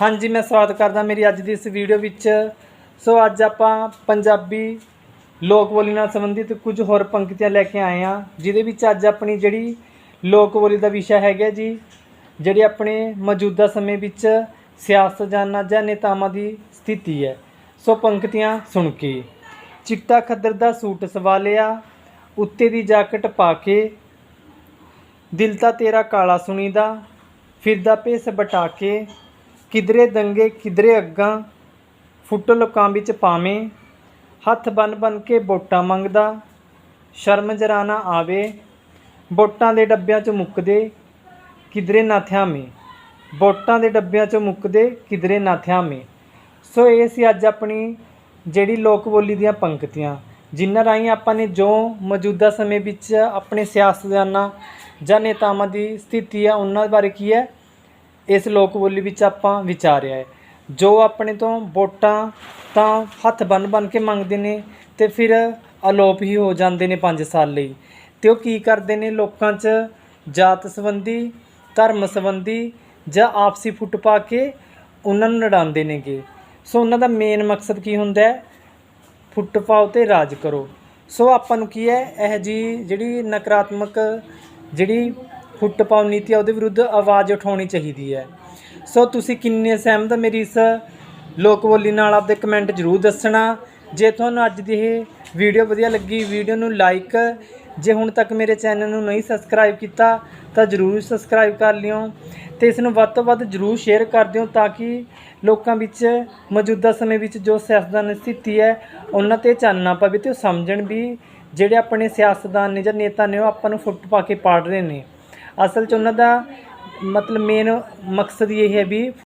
ਹਾਂਜੀ, ਮੈਂ ਸਵਾਗਤ ਕਰਦਾ ਮੇਰੀ ਅੱਜ ਦੀ ਇਸ ਵੀਡੀਓ ਵਿੱਚ। ਸੋ ਅੱਜ ਆਪਾਂ ਪੰਜਾਬੀ ਲੋਕ ਬੋਲੀ ਨਾਲ ਸੰਬੰਧਿਤ ਕੁਝ ਹੋਰ ਪੰਕਤੀਆਂ ਲੈ ਕੇ ਆਏ ਹਾਂ, ਜਿਹਦੇ ਵਿੱਚ ਅੱਜ ਆਪਣੀ ਜਿਹੜੀ ਲੋਕ ਬੋਲੀ ਦਾ ਵਿਸ਼ਾ ਹੈਗਾ ਜੀ, ਜਿਹੜੀ ਆਪਣੇ ਮੌਜੂਦਾ ਸਮੇਂ ਵਿੱਚ ਸਿਆਸਤਦਾਨਾਂ ਜਾਂ ਨੇਤਾਵਾਂ ਦੀ ਸਥਿਤੀ ਹੈ। ਸੋ ਪੰਕਤੀਆਂ ਸੁਣ ਕੇ, ਚਿੱਟਾ ਖੱਦਰ ਦਾ ਸੂਟ ਸਵਾ ਲਿਆ, ਉੱਤੇ ਦੀ ਜਾਕਟ ਪਾ ਕੇ, ਦਿਲ ਤਾਂ ਤੇਰਾ ਕਾਲਾ ਸੁਣੀਦਾ, ਫਿਰਦਾ ਭੇਸ ਬਟਾ ਕੇ ਕਿਧਰੇ ਦੰਗੇ, ਕਿਧਰੇ ਅੱਗਾਂ, ਫੁੱਟ ਲੋਕਾਂ ਵਿੱਚ ਪਾਵੇਂ ਹੱਥ ਬੰਨ ਬੰਨ ਕੇ ਵੋਟਾਂ ਮੰਗਦਾ, ਸ਼ਰਮ ਜਰਾ ਨਾ ਆਵੇ, ਵੋਟਾਂ ਦੇ ਡੱਬਿਆਂ 'ਚ ਮੁੱਕਦੇ, ਕਿਧਰੇ ਨਾ ਥਿਆਵੇਂ। ਵੋਟਾਂ ਦੇ ਡੱਬਿਆਂ 'ਚ ਮੁੱਕਦੇ, ਕਿਧਰੇ ਨਾ ਥਿਆਵੇਂ। ਸੋ ਇਹ ਸੀ ਅੱਜ ਆਪਣੀ ਜਿਹੜੀ ਲੋਕ ਬੋਲੀ ਦੀਆਂ ਪੰਕਤੀਆਂ, ਜਿਨ੍ਹਾਂ ਰਾਹੀਂ ਆਪਾਂ ਨੇ ਜੋ ਮੌਜੂਦਾ ਸਮੇਂ ਵਿੱਚ ਆਪਣੇ ਸਿਆਸਤਦਾਨਾਂ ਜਾਂ ਨੇਤਾਵਾਂ ਦੀ ਸਥਿਤੀ ਹੈ ਉਹਨਾਂ ਬਾਰੇ ਕੀ ਹੈ ਇਸ ਲੋਕ ਬੋਲੀ ਵਿੱਚ ਆਪਾਂ ਵਿਚਾਰਿਆ ਹੈ। ਜੋ ਆਪਣੇ ਤੋਂ ਵੋਟਾਂ ਤਾਂ ਹੱਥ ਬੰਨ ਬੰਨ ਕੇ ਮੰਗਦੇ ਨੇ ਤੇ ਫਿਰ ਅਲੋਪ ਹੀ ਹੋ ਜਾਂਦੇ ਨੇ 5 ਸਾਲ ਲਈ। ਤੇ ਉਹ ਕੀ ਕਰਦੇ ਨੇ? ਲੋਕਾਂ 'ਚ ਜਾਤ ਸੰਬੰਧੀ, ਧਰਮ ਸੰਬੰਧੀ ਜਾਂ ਆਪਸੀ ਫੁੱਟ ਪਾ ਕੇ ਉਹਨਾਂ ਨੂੰ ਲੜਾਉਂਦੇ ਨੇਗੇ। ਸੋ ਉਹਨਾਂ ਦਾ ਮੇਨ ਮਕਸਦ ਕੀ ਹੁੰਦਾ ਹੈ? ਫੁੱਟ ਪਾਓ ਤੇ ਰਾਜ ਕਰੋ। ਸੋ ਆਪਾਂ ਨੂੰ ਕੀ ਹੈ? ਇਹ ਜੀ ਜਿਹੜੀ ਨਕਾਰਾਤਮਕ ਜਿਹੜੀ ਫੁੱਟ ਪਾਓ ਨੀਤੀ ਹੈ ਉਹਦੇ ਵਿਰੁੱਧ ਆਵਾਜ਼ ਉਠਾਉਣੀ ਚਾਹੀਦੀ ਹੈ। ਸੋ ਤੁਸੀਂ ਕਿੰਨੇ ਸਹਿਮਤ ਮੇਰੀ ਇਸ ਲੋਕ ਬੋਲੀ ਨਾਲ? ਆਪਦੇ ਕਮੈਂਟ ਜ਼ਰੂਰ ਦੱਸਣਾ। ਜੇ ਤੁਹਾਨੂੰ ਅੱਜ ਦੀ ਇਹ ਵੀਡੀਓ ਵਧੀਆ ਲੱਗੀ ਵੀਡੀਓ ਨੂੰ ਲਾਈਕ ਜੇ ਹੁਣ ਤੱਕ ਮੇਰੇ ਚੈਨਲ ਨੂੰ ਨਹੀਂ ਸਬਸਕ੍ਰਾਈਬ ਕੀਤਾ, ਤਾਂ ਜ਼ਰੂਰ ਸਬਸਕ੍ਰਾਈਬ ਕਰ ਲਿਓ ਤੇ ਇਸ ਨੂੰ ਵੱਧ ਤੋਂ ਵੱਧ ਜ਼ਰੂਰ ਸ਼ੇਅਰ ਕਰ ਦਿਓ ਤਾਂ ਕਿ ਲੋਕਾਂ ਵਿੱਚ ਮੌਜੂਦਾ ਸਮੇਂ ਵਿੱਚ ਜੋ ਸਿਆਸਤਦਾਨ ਸਥਿਤੀ ਹੈ, ਉਹਨਾਂ ਤੇ ਚਾਨਣਾ ਪਵੇ ਤੇ ਉਹ ਸਮਝਣ ਵੀ ਜਿਹੜੇ ਆਪਣੇ ਸਿਆਸਤਦਾਨ ਨੇ ਜਾਂ ਨੇਤਾ ਨੇ, ਉਹ ਆਪਾਂ ਨੂੰ ਫੁੱਟ ਪਾ ਕੇ ਪਾੜ ਰਹੇ ਨੇ। ਅਸਲ 'ਚ ਉਹਨਾਂ ਦਾ ਮਤਲਬ ਮੇਨ ਮਕਸਦ ਇਹ ਹੈ ਵੀ